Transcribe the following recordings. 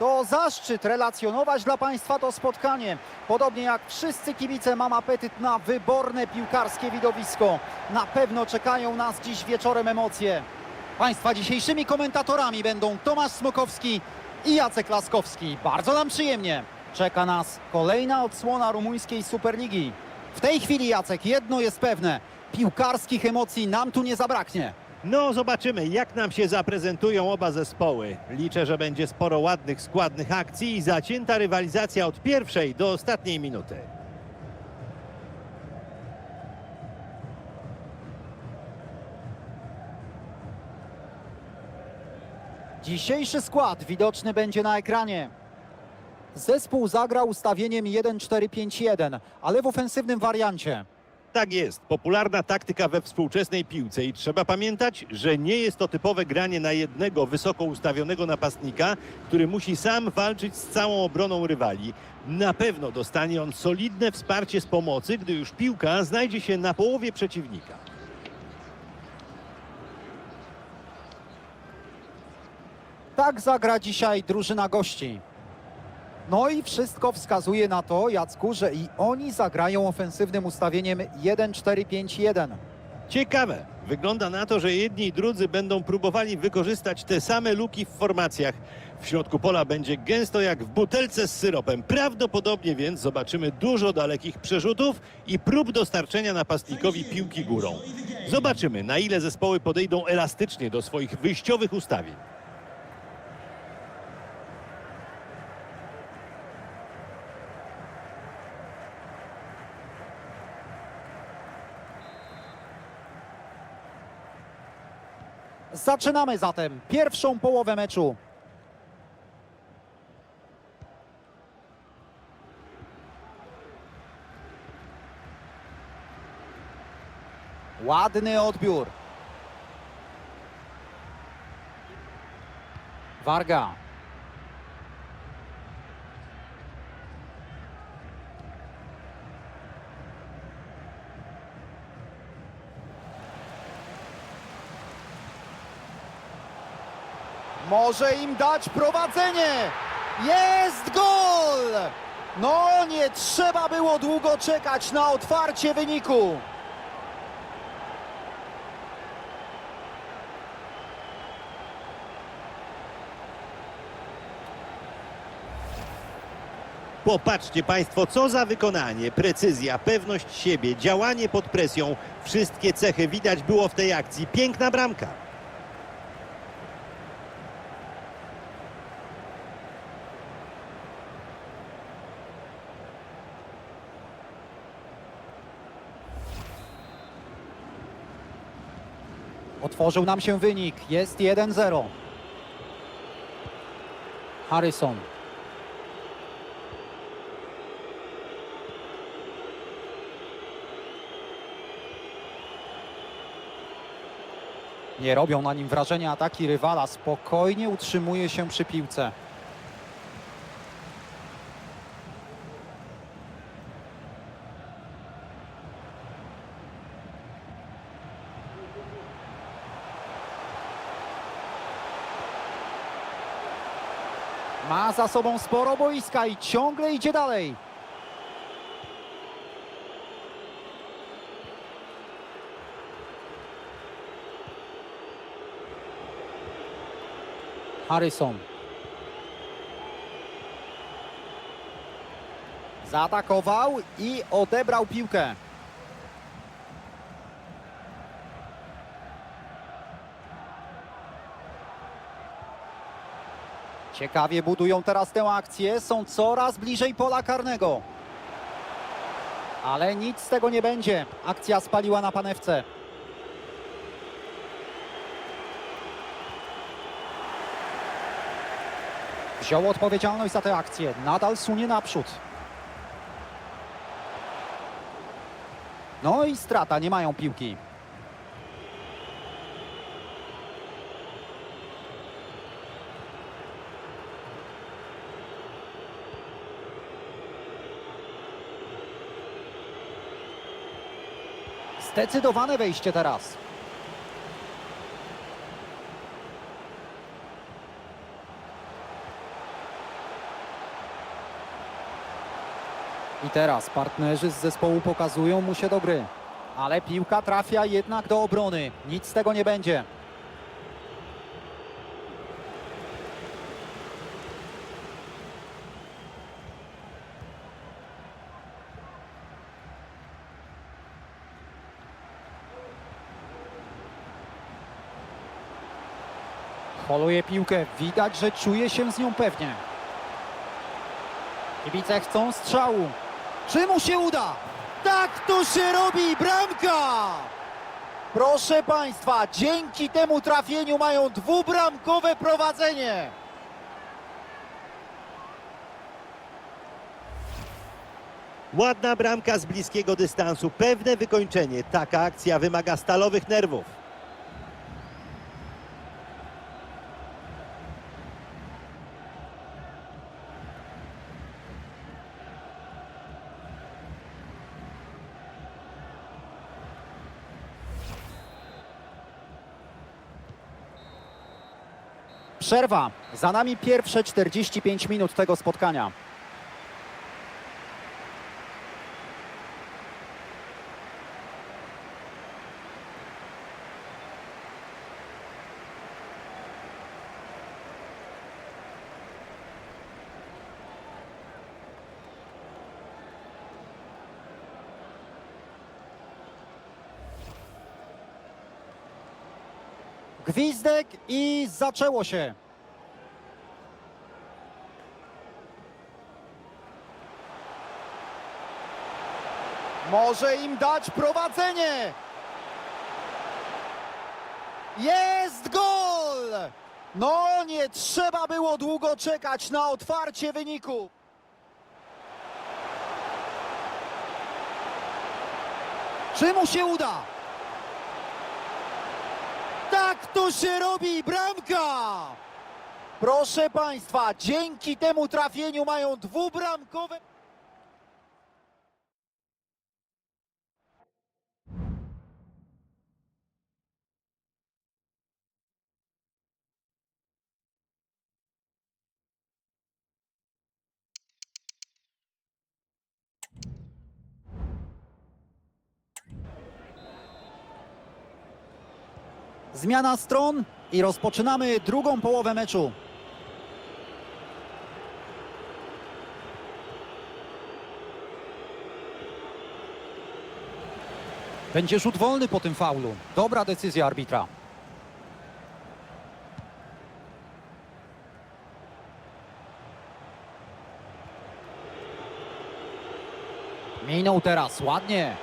To zaszczyt relacjonować dla Państwa to spotkanie. Podobnie jak wszyscy kibice mam apetyt na wyborne piłkarskie widowisko. Na pewno czekają nas dziś wieczorem emocje. Państwa dzisiejszymi komentatorami będą Tomasz Smokowski i Jacek Laskowski. Bardzo nam przyjemnie. Czeka nas kolejna odsłona rumuńskiej Superligi. W tej chwili, Jacek, jedno jest pewne. Piłkarskich emocji nam tu nie zabraknie. No, zobaczymy, jak nam się zaprezentują oba zespoły. Liczę, że będzie sporo ładnych, składnych akcji i zacięta rywalizacja od pierwszej do ostatniej minuty. Dzisiejszy skład widoczny będzie na ekranie. Zespół zagrał ustawieniem 1-4-5-1, ale w ofensywnym wariancie. Tak jest, popularna taktyka we współczesnej piłce i trzeba pamiętać, że nie jest to typowe granie na jednego wysoko ustawionego napastnika, który musi sam walczyć z całą obroną rywali. Na pewno dostanie on solidne wsparcie z pomocy, gdy już piłka znajdzie się na połowie przeciwnika. Tak zagra dzisiaj drużyna gości. No i wszystko wskazuje na to, Jacku, że i oni zagrają ofensywnym ustawieniem 1-4-5-1. Ciekawe. Wygląda na to, że jedni i drudzy będą próbowali wykorzystać te same luki w formacjach. W środku pola będzie gęsto jak w butelce z syropem. Prawdopodobnie więc zobaczymy dużo dalekich przerzutów i prób dostarczenia napastnikowi piłki górą. Zobaczymy, na ile zespoły podejdą elastycznie do swoich wyjściowych ustawień. Zaczynamy zatem pierwszą połowę meczu. Ładny odbiór. Warga. Może im dać prowadzenie. Jest gol! No nie trzeba było długo czekać na otwarcie wyniku. Popatrzcie Państwo, co za wykonanie, precyzja, pewność siebie, działanie pod presją. Wszystkie cechy widać było w tej akcji. Piękna bramka. Otworzył nam się wynik. Jest 1-0. Harrison. Nie robią na nim wrażenia ataki rywala. Spokojnie utrzymuje się przy piłce. Ma za sobą sporo boiska i ciągle idzie dalej. Harrison. Zaatakował i odebrał piłkę. Ciekawie budują teraz tę akcję, są coraz bliżej pola karnego. Ale nic z tego nie będzie. Akcja spaliła na panewce. Wziął odpowiedzialność za tę akcję. Nadal sunie naprzód. No i strata, nie mają piłki. Zdecydowane wejście teraz. I teraz partnerzy z zespołu pokazują mu się do gry. Ale piłka trafia jednak do obrony. Nic z tego nie będzie. Holuje piłkę. Widać, że czuje się z nią pewnie. Kibice chcą strzału. Czy mu się uda? Tak to się robi! Bramka! Proszę Państwa, dzięki temu trafieniu mają dwubramkowe prowadzenie. Ładna bramka z bliskiego dystansu, pewne wykończenie. Taka akcja wymaga stalowych nerwów. Przerwa. Za nami pierwsze 45 minut tego spotkania. Gwizdek i zaczęło się. Może im dać prowadzenie. Jest gol! No nie trzeba było długo czekać na otwarcie wyniku. Czy mu się uda? Tak to się robi, bramka! Proszę Państwa, dzięki temu trafieniu mają dwubramkowe... Zmiana stron i rozpoczynamy drugą połowę meczu. Będzie rzut wolny po tym faulu. Dobra decyzja arbitra. Minął teraz, ładnie.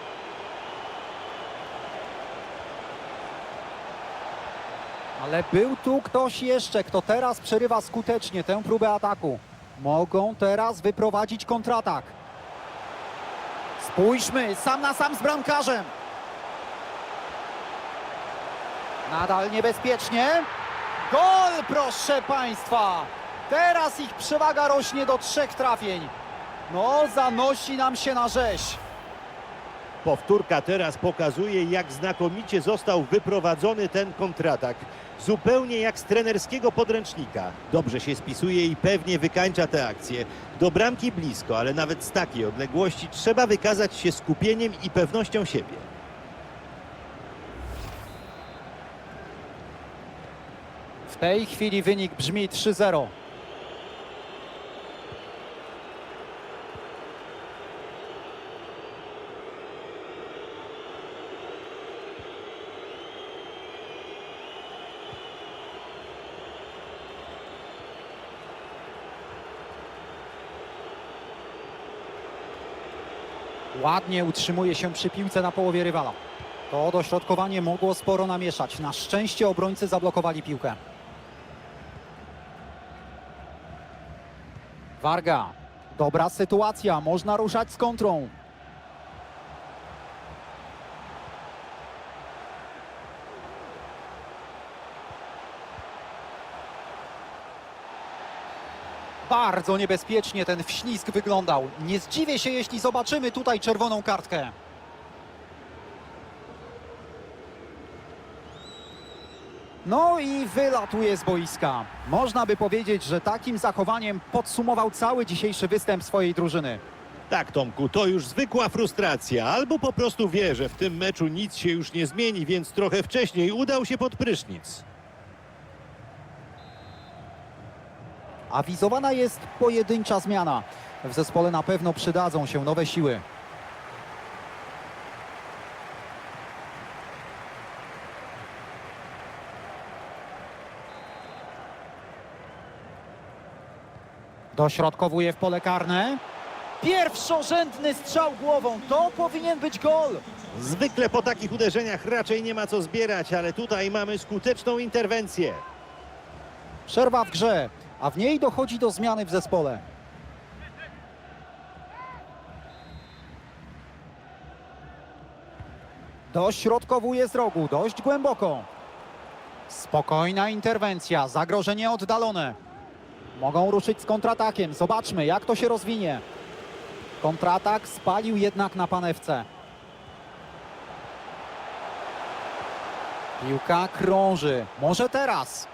Ale był tu ktoś jeszcze, kto teraz przerywa skutecznie tę próbę ataku. Mogą teraz wyprowadzić kontratak. Spójrzmy, sam na sam z bramkarzem. Nadal niebezpiecznie. Gol, proszę Państwa! Teraz ich przewaga rośnie do trzech trafień. No, zanosi nam się na rzeź. Powtórka teraz pokazuje, jak znakomicie został wyprowadzony ten kontratak. Zupełnie jak z trenerskiego podręcznika. Dobrze się spisuje i pewnie wykańcza tę akcję. Do bramki blisko, ale nawet z takiej odległości trzeba wykazać się skupieniem i pewnością siebie. W tej chwili wynik brzmi 3-0. Ładnie utrzymuje się przy piłce na połowie rywala. To dośrodkowanie mogło sporo namieszać. Na szczęście obrońcy zablokowali piłkę. Warga. Dobra sytuacja, można ruszać z kontrą. Bardzo niebezpiecznie ten wślizg wyglądał. Nie zdziwię się, jeśli zobaczymy tutaj czerwoną kartkę. No i wylatuje z boiska. Można by powiedzieć, że takim zachowaniem podsumował cały dzisiejszy występ swojej drużyny. Tak, Tomku, to już zwykła frustracja. Albo po prostu wie, że w tym meczu nic się już nie zmieni, więc trochę wcześniej udał się pod prysznic. Awizowana jest pojedyncza zmiana. W zespole na pewno przydadzą się nowe siły. Dośrodkowuje w pole karne. Pierwszorzędny strzał głową. To powinien być gol. Zwykle po takich uderzeniach raczej nie ma co zbierać, ale tutaj mamy skuteczną interwencję. Przerwa w grze, a w niej dochodzi do zmiany w zespole. Dośrodkowuje z rogu, dość głęboko. Spokojna interwencja, zagrożenie oddalone. Mogą ruszyć z kontratakiem, zobaczmy jak to się rozwinie. Kontratak spalił jednak na panewce. Piłka krąży, może teraz.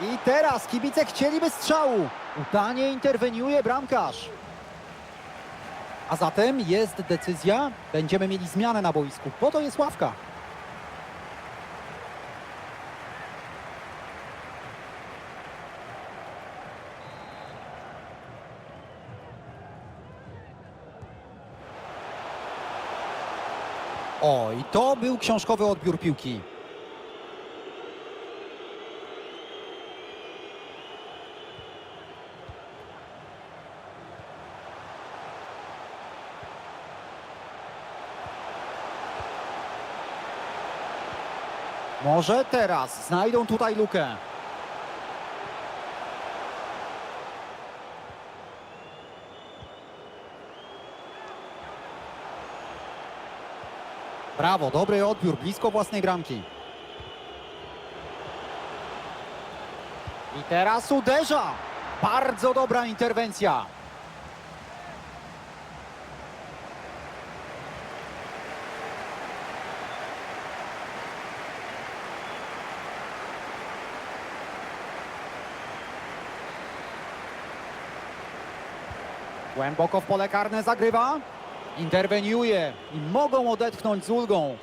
I teraz kibice chcieliby strzału. Udanie interweniuje bramkarz. A zatem jest decyzja. Będziemy mieli zmianę na boisku. Po to jest ławka. O, i to był książkowy odbiór piłki. Może teraz znajdą tutaj lukę. Brawo, dobry odbiór, blisko własnej bramki. I teraz uderza. Bardzo dobra interwencja. Głęboko w pole karne zagrywa. Interweniuje i mogą odetchnąć z ulgą.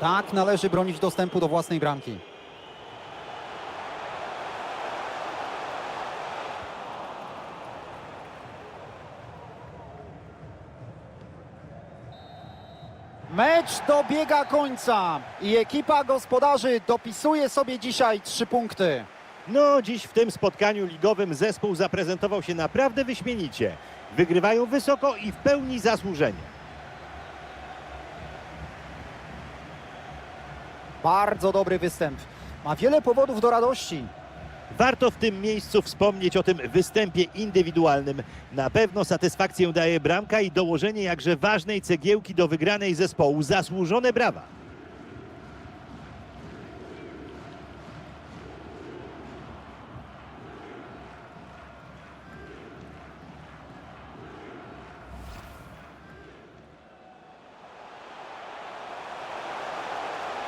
Tak należy bronić dostępu do własnej bramki. Mecz dobiega końca i ekipa gospodarzy dopisuje sobie dzisiaj trzy punkty. No, dziś w tym spotkaniu ligowym zespół zaprezentował się naprawdę wyśmienicie. Wygrywają wysoko i w pełni zasłużenie. Bardzo dobry występ. Ma wiele powodów do radości. Warto w tym miejscu wspomnieć o tym występie indywidualnym. Na pewno satysfakcję daje bramka i dołożenie jakże ważnej cegiełki do wygranej zespołu. Zasłużone brawa.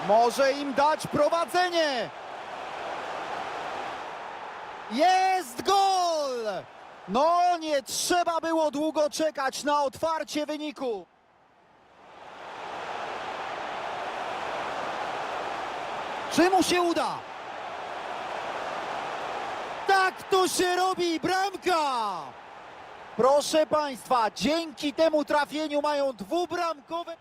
Może im dać prowadzenie. Jest gol! No nie trzeba było długo czekać na otwarcie wyniku. Czy mu się uda? Tak to się robi, bramka! Proszę Państwa, dzięki temu trafieniu mają dwubramkowe...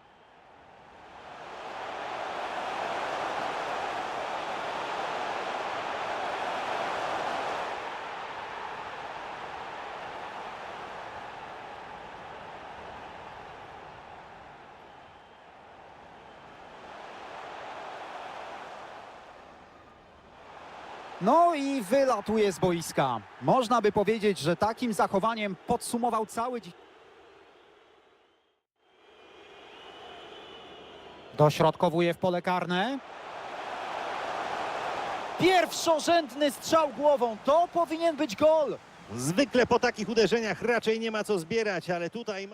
No i wylatuje z boiska. Można by powiedzieć, że takim zachowaniem podsumował cały dziś. Dośrodkowuje w pole karne. Pierwszorzędny strzał głową. To powinien być gol. Zwykle po takich uderzeniach raczej nie ma co zbierać, ale tutaj...